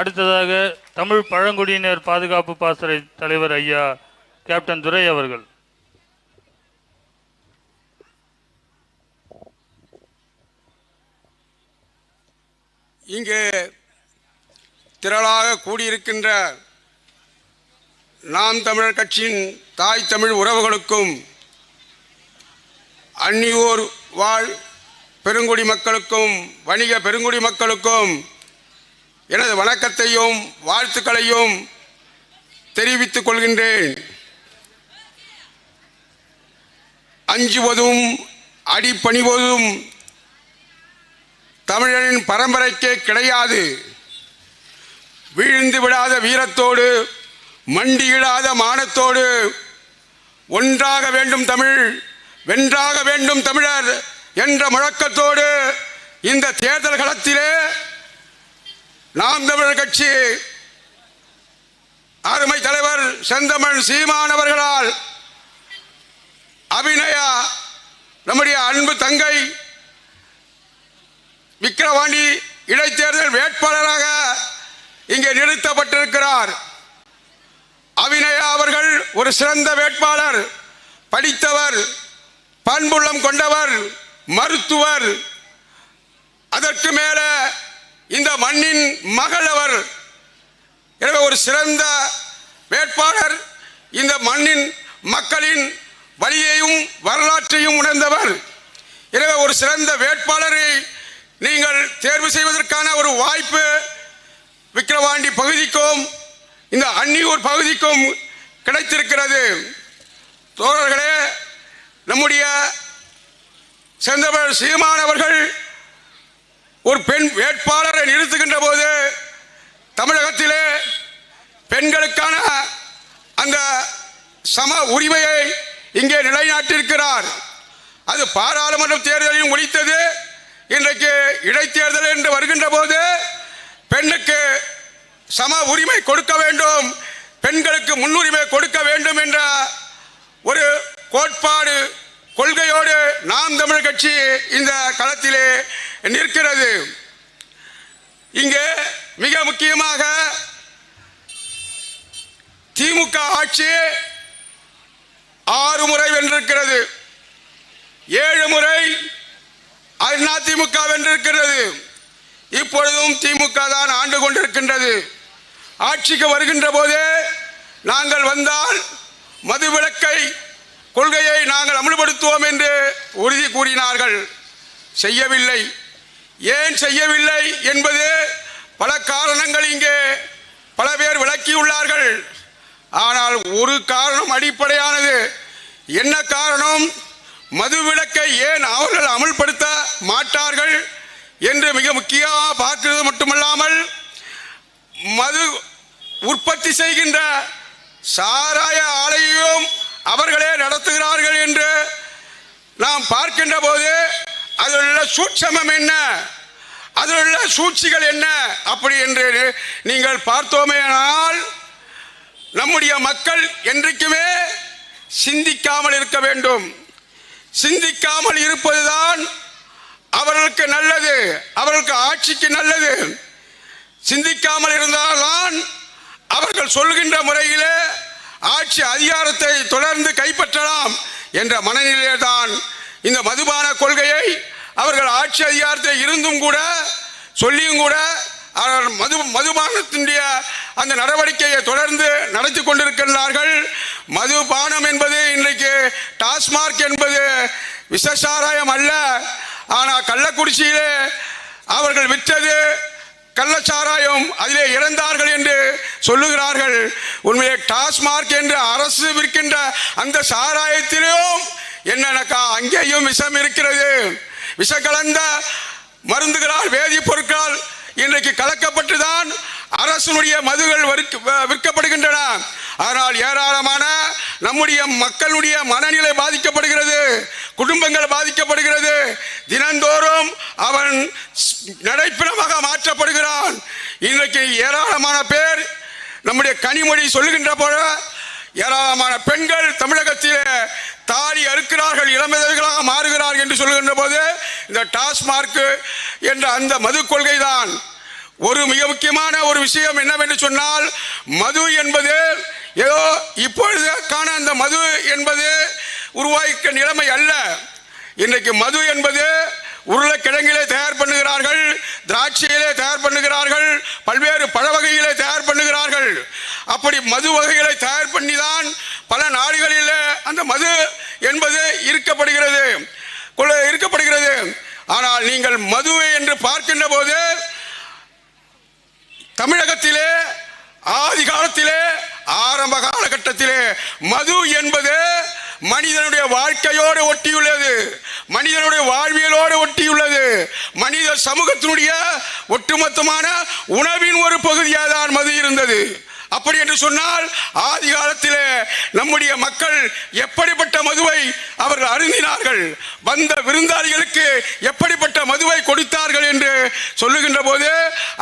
அடுத்ததாக தமிழ் பழங்குடியினர் பாதுகாப்பு பாசறை தலைவர் ஐயா கேப்டன் துரை அவர்கள். இங்கே திரளாக கூடியிருக்கின்ற நாம் தமிழர் கட்சியின் தாய் தமிழ் உறவுகளுக்கும் அந்நியூர் வாழ் பெருங்குடி மக்களுக்கும் வணிக பெருங்குடி மக்களுக்கும் எனது வணக்கத்தையும் வாழ்த்துக்களையும் தெரிவித்துக் கொள்கின்றேன். அஞ்சுவதும் அடிபணிவதும் தமிழரின் பரம்பரைக்கே கிடையாது. வீழ்ந்து விடாத வீரத்தோடு மண்டியிடாத மானத்தோடு ஒன்றாக வேண்டும் தமிழ் வென்றாக வேண்டும் தமிழர் என்ற முழக்கத்தோடு இந்த தேர்தல் களத்திலே நாம் தமிழர் கட்சி அருமை தலைவர் செந்தமிழ் சீமான் அவர்களால் அபிநயா நம்முடைய அன்பு தங்கை விக்கிரவாண்டி இடைத்தேர்தல் வேட்பாளராக இங்கே நிறுத்தப்பட்டிருக்கிறார். அபிநயா அவர்கள் ஒரு சிறந்த வேட்பாளர் படித்தவர் பண்புள்ளம் கொண்டவர் மருத்துவர். அதற்கு மேலே இந்த மண்ணின் மகள் அவர். எனவே ஒரு சிறந்த வேட்பாளர் இந்த மண்ணின் மக்களின் வழியையும் வரலாற்றையும் உணர்ந்தவர். எனவே ஒரு சிறந்த வேட்பாளரை நீங்கள் தேர்வு செய்வதற்கான ஒரு வாய்ப்பு விக்கிரவாண்டி பகுதிக்கும் இந்த அன்னியூர் பகுதிக்கும் கிடைத்திருக்கிறது. தோழர்களே நம்முடைய சிறந்தவர் சீமானவர்கள் ஒரு பெண் வேட்பாளரை நிறுத்துகின்ற போது தமிழகத்திலே பெண்களுக்கான அந்த சம உரிமையை இங்கே நிலைநாட்டியிருக்கிறார். அது பாராளுமன்ற தேர்தலையும் முடித்தது. இன்றைக்கு இடைத்தேர்தல் என்று வருகின்ற போது பெண்ணுக்கு சம உரிமை கொடுக்க வேண்டும். பெண்களுக்கு முன்னுரிமை கொடுக்க வேண்டும் என்ற ஒரு கோட்பாடு கொள்கையோடு நாம் தமிழ் கட்சி இந்த களத்திலே நிற்கிறது. இங்கே மிக முக்கியமாக திமுக ஆட்சி ஆறு முறை வென்றிருக்கிறது. ஏழு முறை அதிமுக வென்றிருக்கிறது. இப்பொழுதும் திமுக தான் ஆண்டு கொண்டிருக்கின்றது. ஆட்சிக்கு வருகின்ற போதே நாங்கள் வந்தால் மதுவிலக்கை கொள்கையை நாங்கள் அமல்படுத்துவோம் என்று உறுதி கூறினார்கள். செய்யவில்லை. ஏன் செய்யவில்லை என்பது பல காரணங்கள் இங்கே பல பேர் விளக்கியுள்ளார்கள். ஆனால் ஒரு காரணம் அடிப்படையானது. என்ன காரணம்? மதுவிலக்கை ஏன் அவர்கள் அமல்படுத்த மாட்டார்கள் என்று மிக முக்கியமாக பார்க்கிறது மட்டுமல்லாமல் மது உற்பத்தி செய்கின்ற சாராய ஆலையையும் அவர்களே நடத்துகிறார்கள் என்று நாம் பார்க்கின்ற போது அதில் உள்ள சூட்சமம் என்ன? அதில் உள்ள சூழ்ச்சிகள் என்ன? அப்படி என்று நீங்கள் பார்த்தோமேனால் நம்முடைய மக்கள் என்றைக்குமே சிந்திக்காமல் இருக்க வேண்டும். சிந்திக்காமல் இருப்பதுதான் அவர்களுக்கு நல்லது அவர்களுக்கு ஆட்சிக்கு நல்லது. சிந்திக்காமல் இருந்தால்தான் அவர்கள் சொல்கின்ற முறையிலே ஆட்சி அதிகாரத்தை தொடர்ந்து கைப்பற்றலாம் என்ற மனநிலையில்தான் இந்த மதுபான கொள்கையை அவர்கள் ஆட்சி அதிகாரத்தில் இருந்தும் கூட சொல்லியும் கூட அவர்கள் மது மதுபானத்தினுடைய அந்த நடவடிக்கையை தொடர்ந்து நடத்தி கொண்டிருக்கிறார்கள் மதுபானம் என்பது இன்றைக்கு டாஸ்மார்க் என்பது விஷசாராயம் அல்ல. ஆனால் கள்ளக்குறிச்சியிலே அவர்கள் விற்றது கள்ளச்சாராயம் அதிலே இறந்தார்கள் என்று சொல்லுகிறார்கள். உண்மையை டாஸ்மார்க் என்று அரசு விற்கின்ற அந்த சாராயத்திலும் என்னக்கா அங்கேயும் விஷம் இருக்கிறது. விஷ கலந்த மருந்துகளால் வேதிப்பொருட்களால் இன்றைக்கு கலக்கப்பட்டுதான் அரசனுடைய மதுகள் விற்கப்படுகின்றன. ஆனால் ஏராளமான நம்முடைய மக்களுடைய மனநிலை பாதிக்கப்படுகிறது. குடும்பங்கள் பாதிக்கப்படுகிறது. தினந்தோறும் அவன் ஸ்- மாற்றப்படுகிறான். இன்றைக்கு ஏராளமான பேர் நம்முடைய கனிமொழி சொல்லுகின்ற போல ஏராளமான பெண்கள் தமிழகத்திலே தாடி அறுக்கிறார்கள் இளமதர்களாக மாறுகிறார்கள் என்று சொல்கின்ற போது இந்த டாஸ்மார்க் என்ற அந்த மது கொள்கை தான் ஒரு மிக முக்கியமான ஒரு விஷயம் என்னவென்று சொன்னால் மது என்பது ஏதோ இப்பொழுது காண அந்த மது என்பது உருவாக்க நிலைமை அல்ல. இன்றைக்கு மது என்பது உருளைக்கிழங்கிலே தயார் பண்ணுகிறார்கள் திராட்சையிலே தயார் பண்ணுகிறார்கள் பல்வேறு பழ வகைகளை தயார் பண்ணுகிறார்கள். அப்படி மது வகைகளை தயார் பண்ணி தான் அந்த மது என்பது இருக்கப்படுகிறது. இருக்கப்படுகிறது. ஆனால் நீங்கள் மது என்று பார்க்கின்ற போது தமிழகத்திலே ஆதி காலத்திலே ஆரம்ப காலகட்டத்திலே மது என்பது மனிதனுடைய வாழ்க்கையோடு ஒட்டியுள்ளது. மனிதனுடைய வாழ்வியலோடு ஒட்டியுள்ளது. மனித சமூகத்தினுடைய ஒட்டுமொத்தமான உணவின் ஒரு பகுதியாக தான் மது இருந்தது. அப்படி என்று சொன்னால் ஆதி காலத்திலே நம்முடைய மக்கள் எப்படிப்பட்ட மதுவை அவர்கள் அருந்தினார்கள்? வந்த விருந்தாளிகளுக்கு எப்படிப்பட்ட மதுவை கொடுத்தார்கள் என்று சொல்லுகின்ற போது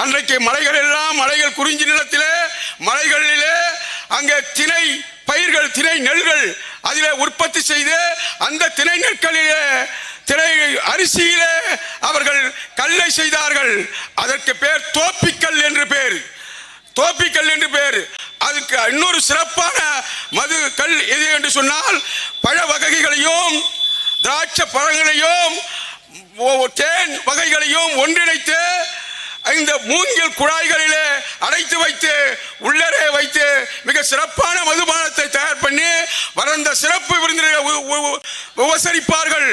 அன்றைக்கு மலைகள் எல்லாம் மலைகள் குறிஞ்சி நிலத்திலே மலைகளிலே அங்கே திணை பயிர்கள் திணை நெல்கள் அதிலே உற்பத்தி செய்து அந்த திணை நெற்களிலே திணை அரிசியிலே அவர்கள் கல்லை செய்தார்கள். அதற்கு பேர் தோப்பிக்கல் என்று பேர். தோப்பிக்கல் என்று பேர் அதுக்கு இன்னொரு சிறப்பான மது கல் எது என்று சொன்னால் பழ வகைகளையும் திராட்சை பழங்களையும் தேன் வகைகளையும் ஒன்றிணைத்து இந்த மூங்கில் குழாய்களிலே அடைத்து வைத்து உள்ளரே வைத்து மிக சிறப்பான மதுபானத்தை தயார் பண்ணி வளர்ந்த சிறப்பு விருந்தினரை உ- உ- உபசரிப்பார்கள்.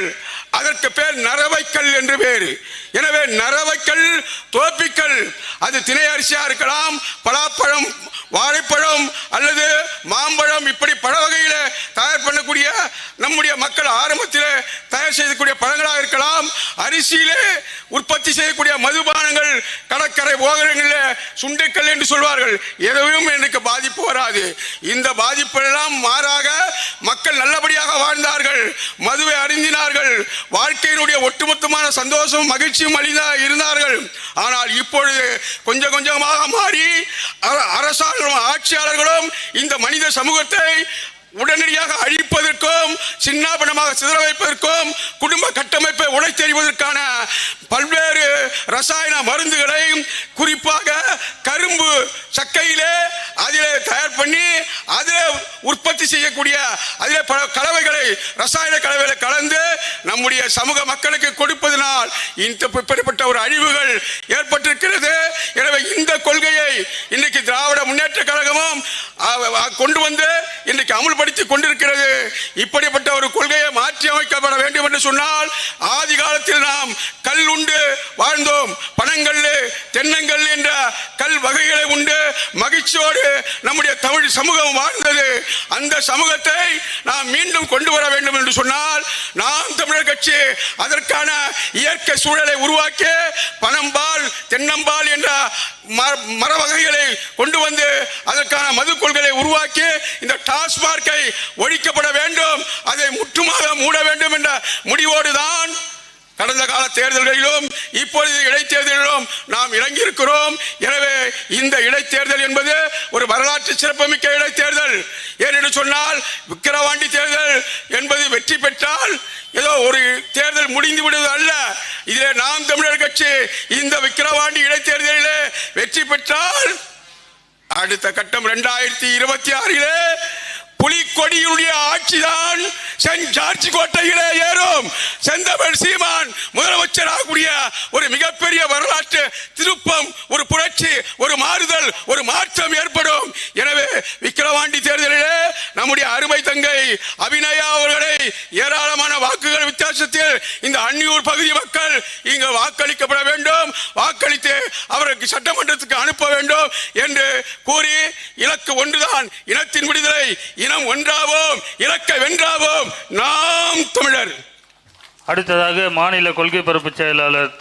அதற்கு பேர் நரவைக்கல் என்று பேர். எனவே நரவைக்கல் தோப்பிக்கல் அது திணை அரிசியா இருக்கலாம் பலாப்பழம் வாழைப்பழம் அல்லது மாம்பழம் இப்படி பழ வகையில தயார் பண்ணக்கூடிய நம்முடைய மக்கள் ஆரம்பத்தில் தயார் செய்யக்கூடிய பழங்களாக இருக்கலாம். அரிசியிலே உற்பத்தி செய்யக்கூடிய மதுபானங்கள் கடற்கரை ஓகரங்களில் சுண்டைக்கல் என்று சொல்வார்கள். எதுவும் எனக்கு பாதிப்பு வராது. இந்த பாதிப்பெல்லாம் மாறாக மக்கள் நல்லபடியாக வாழ்ந்தார்கள். மதுவை அருந்தினார்கள். வாழ்க்கையினுடைய ஒட்டுமொத்தமான சந்தோஷம் மகிழ்ச்சியும் அழிந்த இருந்தார்கள். ஆனால் இப்பொழுது கொஞ்சம் கொஞ்சமாக மாறி அர- அரசாங்கம் ஆட்சியாளர்களும் இந்த மனித சமூகத்தை உடனடியாக அழிப்பதற்கும் சின்னாபனமாக சிதற வைப்பதற்கும் குடும்ப கட்டமைப்பை உடைத்தெறிவதற்கான பல்வேறு ரசாயன மருந்துகளை குறிப்பாக கரும்பு சக்கையிலே அதிலே தயார் பண்ணி அதிலே உற்பத்தி செய்யக்கூடிய அதிலே பல கலவைகளை ரசாயன கலவைகளை கலந்து நம்முடைய சமூக மக்களுக்கு கொடுப்பதனால் இந்த இப்படிப்பட்ட ஒரு அழிவுகள் ஏற்பட்டிருக்கிறது. எனவே இந்த கொள்கையை இன்னைக்கு திராவிட முன்னேற்ற கழகமும் கொண்டு வந்து இன்னைக்கு அமுல்படுத்தி கொண்டிருக்கிறது. இப்படிப்பட்ட ஒரு கொள்கையை மாற்றி அமைக்கப்பட வேண்டும் என்று சொன்னால் ஆதி காலத்தில் நாம் கல் உண்டு வாழ்ந்தோம் பணங்கள் தென்னங்கல் என்ற கல் வகைகளை உண்டு. மகிழ்ச்சியோடு நம்முடைய தமிழ் சமூகம் வாழ்ந்தது. அந்த சமூகத்தை நாம் மீண்டும் கொண்டு வர வேண்டும் என்று சொன்னால் நாம் தமிழர் கட்சி அதற்கான இயற்கை சூழலை உருவாக்கி பனம்பால் தென்னம்பால் என்ற மர- மர வகைகளை கொண்டு வந்து அதற்கான மது கொள்கையை உருவாக்கி இந்த டாஸ்மார்க்கை ஒழிக்கப்பட வேண்டும். அதை முற்றுமாக மூட வேண்டும் என்ற முடிவோடு தான் கடந்த கால தேர்தல்களிலும் இப்பொழுது இடைத்தேர்தலிலும் நாம் இறங்கியிருக்கிறோம். எனவே இந்த இடைத்தேர்தல் என்பது ஒரு வரலாற்று சிறப்புமிக்க இடைத்தேர்தல். ஏனென்று சொன்னால் விக்கிரவாண்டி தேர்தல் என்பது வெற்றி பெற்றால் ஏதோ ஒரு தேர்தல் முடிந்து விடுவது அல்ல. இதிலே நாம் தமிழர் கட்சி இந்த விக்கிரவாண்டி இடைத்தேர்தலிலே வெற்றி பெற்றால் அடுத்த கட்டம் இரண்டாயிரத்தி இருபத்தி ஆறிலே புலிக்கொடியுடைய ஆட்சிதான் சென்ட் ஜார்ஜ் கோட்டையிலே ஏறும். செந்தமிழ் சீமான் முதலமைச்சராகக்கூடிய ஒரு மிகப்பெரிய வரலாற்று திருப்பம் ஒரு புரட்சி ஒரு மாறுதல் ஒரு மாற்றம் ஏற்படும். எனவே விக்கிரவாண்டி தேர்தலிலே நம்முடைய அருமை தங்கை அபிநயா அவர்களை ஏராளமான வாக்குகள் வித்தியாசத்தில் இந்த அன்னியூர் பகுதி மக்கள் இங்கு வாக்களிக்கப்பட வேண்டும். வாக்களித்து அவருக்கு சட்டமன்றத்துக்கு அனுப்ப வேண்டும் என்று கூறி இலக்கு ஒன்றுதான் இனத்தின் விடுதலை. இனம் ஒன்றாவோம் இலக்க வென்றாவோம். நாம் தமிழர். அடுத்ததாக மாநில கொள்கை பரப்பு செயலாளர்